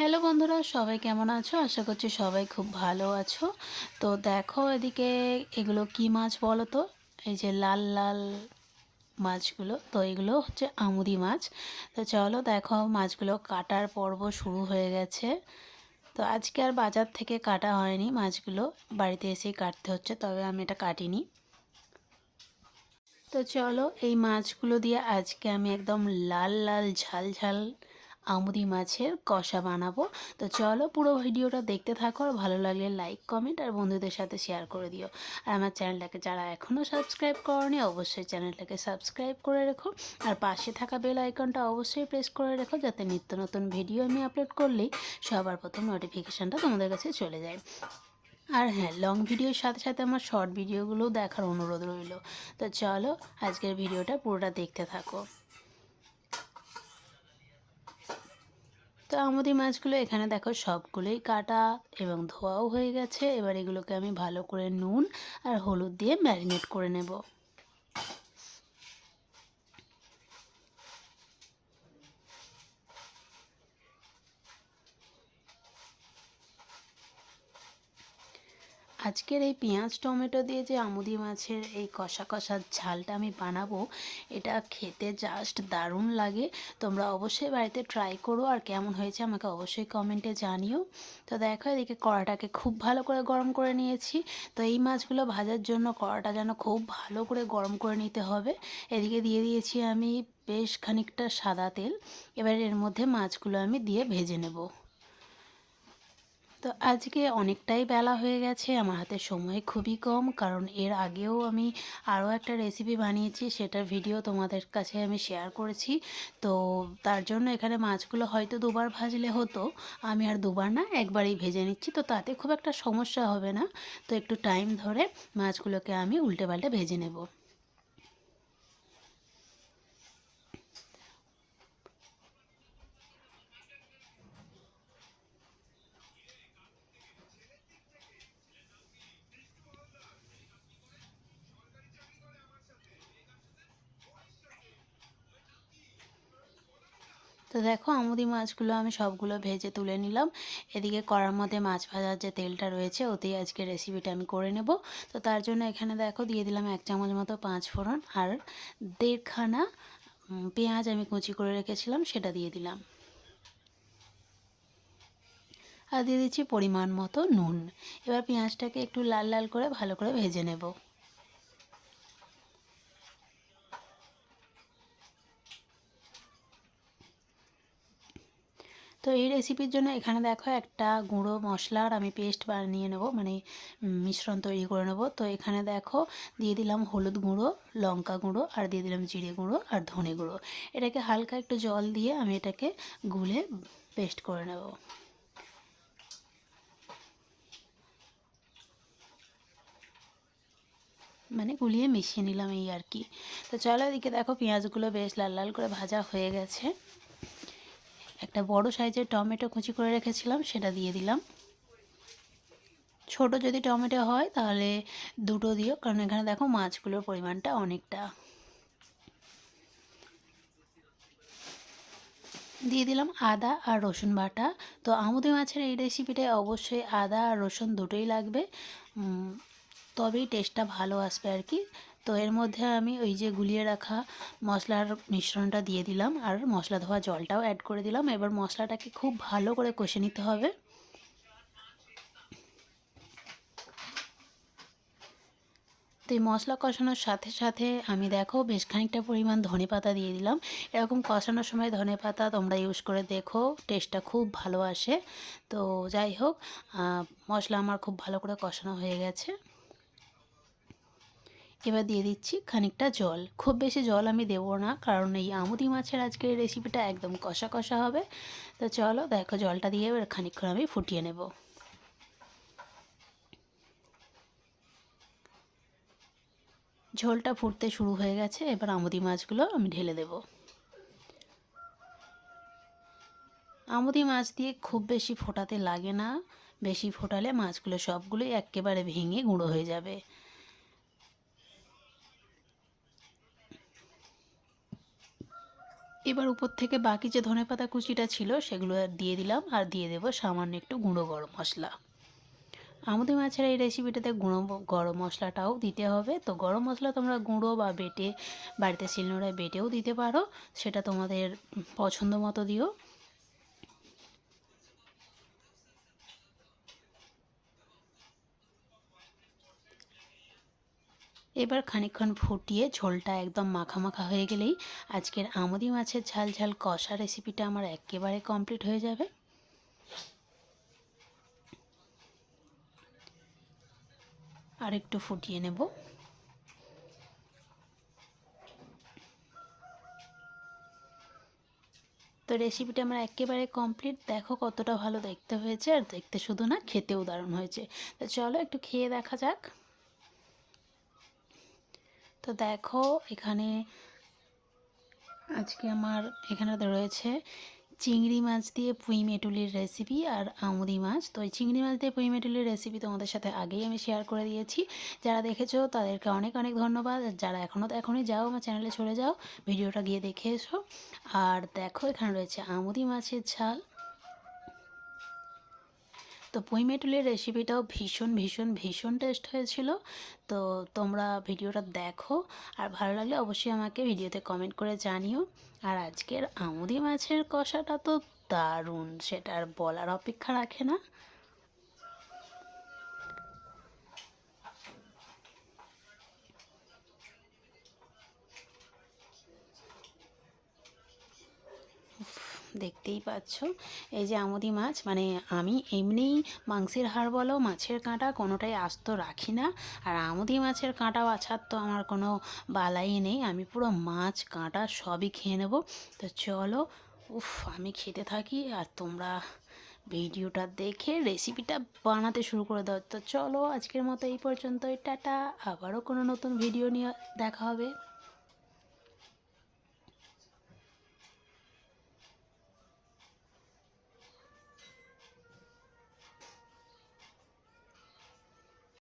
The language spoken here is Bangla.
হ্যালো বন্ধুরা, সবাই কেমন আছো? আশা করছি সবাই খুব ভালো আছো। তো দেখো এদিকে এগুলো কি মাছ বলো তো? এই যে লাল লাল মাছগুলো, তো এগুলো হচ্ছে আমুদি মাছ। তো চলো দেখো মাছগুলো কাটার পর্ব শুরু হয়ে গেছে। তো আজকে আর বাজার থেকে কাটা হয়নি মাছগুলো, বাড়িতে এসেই কাটতে হচ্ছে, তবে আমি এটা কাটিনি। তো চলো এই মাছগুলো দিয়ে আজকে আমি একদম লাল লাল, ঝাল ঝাল আমুদি মাছের কষা বানাবো। তো চলো পুরো ভিডিওটা দেখতে থাকো, আর ভালো লাগলে লাইক কমেন্ট আর বন্ধুদের সাথে শেয়ার করে দিও। আর আমার চ্যানেলটাকে যারা এখনও সাবস্ক্রাইব করনি, অবশ্যই চ্যানেলটাকে সাবস্ক্রাইব করে রেখো। আর পাশে থাকা বেল আইকনটা অবশ্যই প্রেস করে রেখো, যাতে নিত্য নতুন ভিডিও আমি আপলোড করলেই সবার প্রথম নোটিফিকেশানটা তোমাদের কাছে চলে যায়। আর হ্যাঁ লং ভিডিওর সাথে সাথে আমার শর্ট ভিডিওগুলোও দেখার অনুরোধ রইল। তো চলো আজকের ভিডিওটা পুরোটা দেখতে থাকো। তো আমুদি মাছগুলো এখানে দেখো সবগুলোই কাটা এবং ধোয়াও হয়ে গেছে। এবার এগুলোকে আমি ভালো করে নুন আর হলুদ দিয়ে ম্যারিনেট করে নেব। আজকের এই পেঁয়াজ টমেটো দিয়ে যে আমুদি মাছের এই কষা কষার ঝালটা আমি বানাবো, এটা খেতে জাস্ট দারুণ লাগে। তোমরা অবশ্যই বাড়িতে ট্রাই করো আর কেমন হয়েছে আমাকে অবশ্যই কমেন্টে জানিও। তো দেখো এদিকে কড়াটাকে খুব ভালো করে গরম করে নিয়েছি। তো এই মাছগুলো ভাজার জন্য কড়াটা যেন খুব ভালো করে গরম করে নিতে হবে। এদিকে দিয়ে দিয়েছি আমি বেশ খানিকটা সাদা তেল। এবার এর মধ্যে মাছগুলো আমি দিয়ে ভেজে নেব। তো আজকে অনেকটাই বেলা হয়ে গেছে। আমার হাতে সময় খুবই কম, কারণ এর আগেও আমি আরও একটা রেসিপি বানিয়েছি, সেটার ভিডিও তোমাদের কাছে আমি শেয়ার করেছি। তো তার জন্য এখানে মাছগুলো হয়তো দুবার ভাজলে হতো, আমি আর দুবার না, একবারই ভেজে নিচ্ছি। তো তাতে খুব একটা সমস্যা হবে না। তো একটু টাইম ধরে মাছগুলোকে আমি উল্টে পাল্টে ভেজে নেব। তো দেখো আমুদি মাছগুলো আমি সবগুলো ভেজে তুলে নিলাম। এদিকে কড়ার মধ্যে মাছ ভাজার যে তেলটা রয়েছে, ওতেই আজকে রেসিপিটা আমি করে নেব। তো তার জন্য এখানে দেখো দিয়ে দিলাম এক চামচ মতো পাঁচ ফোড়ন আর দেড়খানা পেঁয়াজ আমি কুচি করে রেখেছিলাম, সেটা দিয়ে দিলাম। আর দিয়ে দিচ্ছি পরিমাণ মতো নুন। এবার পেঁয়াজটাকে একটু লাল লাল করে ভালো করে ভেজে নেব। তো এই রেসিপির জন্য এখানে দেখো একটা গুঁড়ো মশলার আমি পেস্ট বানিয়ে নেব মানে মিশ্রণ তৈরি করে নেব। তো এখানে দেখো দিয়ে দিলাম হলুদ গুঁড়ো, লঙ্কা গুঁড়ো, আর দিয়ে দিলাম জিরে গুঁড়ো আর ধনে গুঁড়ো। এটাকে হালকা একটু জল দিয়ে আমি এটাকে গুলে পেস্ট করে নেব। মানে গুলিয়ে মিশিয়ে নিলাম এই আর কি। তো চলো এদিকে দেখো পেঁয়াজগুলো বেশ লাল লাল করে ভাজা হয়ে গেছে। একটা বড় সাইজের টমেটো কুচি করে রেখেছিলাম, সেটা দিয়ে দিলাম। ছোট যদি টমেটো হয়, তাহলে দুটো দিও, কারণ এখানে দেখো মাছগুলোর পরিমাণটা অনেকটা। দিয়ে দিলাম আদা আর রসুন বাটা। তো আমুদি মাছের এই রেসিপিটায় অবশ্যই আদা আর রসুন দুটোই লাগবে। তবেই টেস্টটা ভালো আসবে আর কি। তো এর মধ্যে আমি ওই যে গুলিয়ে রাখা মশলার মিশ্রণটা দিয়ে দিলাম আর মশলা ধোয়া জলটাও অ্যাড করে দিলাম। এবার মশলাটাকে খুব ভালো করে কষে নিতে হবে। তো এই মশলা কষানোর সাথে সাথে আমি দেখো বেশ খানিকটা পরিমাণ ধনে পাতা দিয়ে দিলাম। এরকম কষানোর সময় ধনে পাতা তোমরা ইউজ করে দেখো টেস্টটা খুব ভালো আসে। তো যাই হোক মশলা আমার খুব ভালো করে কষানো হয়ে গেছে। এবার দিয়ে দিচ্ছি খানিকটা জল। খুব বেশি জল আমি দেবো না, কারণ এই আমুদি মাছের আজকের রেসিপিটা একদম কষা কষা হবে। তো চলো দেখো জলটা দিয়ে এবার খানিকক্ষণ আমি ফুটিয়ে নেব। ঝোলটা ফুটতে শুরু হয়ে গেছে, এবার আমুদি মাছগুলো আমি ঢেলে দেব। আমুদি মাছ দিয়ে খুব বেশি ফোটাতে লাগে না, বেশি ফোটালে মাছগুলো সবগুলোই একেবারে ভেঙে গুঁড়ো হয়ে যাবে। এবার উপর থেকে বাকি যে ধনে পাতা কুচিটা ছিল, সেগুলো দিয়ে দিলাম আর দিয়ে দেবো সামান্য একটু গুঁড়ো গরম মশলা। আমাদের মাছের এই রেসিপিটাতে গুঁড়ো গরম মশলাটাও দিতে হবে। তো গরম মশলা তোমরা গুঁড়ো বা বেটে, বাড়িতে শিলনোড়ায় বেটেও দিতে পারো। সেটা তোমাদের পছন্দ মতো দিও। এবার খানিকক্ষণ ফুটিয়ে ঝোলটা একদম মাখা মাখা হয়ে গেলেই আজকের আমুদি মাছের ঝাল ঝাল কষা রেসিপিটা আমার একেবারে কমপ্লিট হয়ে যাবে। আর একটু ফুটিয়ে নেব। তো রেসিপিটা আমার একেবারে কমপ্লিট দেখো কতটা ভালো দেখতে হয়েছে আর দেখতে শুধু না খেতেও দারুণ হয়েছে। তো চলো একটু খেয়ে দেখা যাক। তো দেখো, এখানে আজকে আমার এখানে রয়েছে চিংড়ি মাছ দিয়ে পুঁই মেটুলির রেসিপি আর আমুদি মাছ। তো এই চিংড়ি মাছ দিয়ে পুঁই মেটুলির রেসিপি তোমাদের সাথে আগেই আমি শেয়ার করে দিয়েছি। যারা দেখেছ, তাদেরকে অনেক অনেক ধন্যবাদ। যারা এখনও তো এখনই যাও আমার চ্যানেলে চলে যাও, ভিডিওটা গিয়ে দেখে এসো। আর দেখো, এখানে রয়েছে আমুদি মাছের ঝাল। তো পুঁই মেটুলের রেসিপিটাও ভীষণ ভীষণ ভীষণ টেস্ট হয়েছিল। তো তোমরা ভিডিওটা দেখো, আর ভালো লাগলে অবশ্যই আমাকে ভিডিওতে কমেন্ট করে জানিও। আর আজকের আমুদি মাছের কষাটা তো দারুণ, সেটা আর বলার অপেক্ষা রাখে না। দেখতেই পাচ্ছ। এই যে আমুদি মাছ মানে আমি এমনিই মাংসের হাড় বলো, মাছের কাঁটা কোনোটাই আস্ত রাখি না। আর আমুদি মাছের কাঁটা বাছার তো আমার কোনো বালাই নেই। আমি পুরো মাছ, কাঁটা সবই খেয়ে নেব। তো চলো, উফ, আমি খেতে থাকি আর তোমরা ভিডিওটা দেখে রেসিপিটা বানাতে শুরু করে দাও। তো চলো, আজকের মতো এই পর্যন্তই। টাটা, আবারও কোনো নতুন ভিডিও নিয়ে দেখা হবে।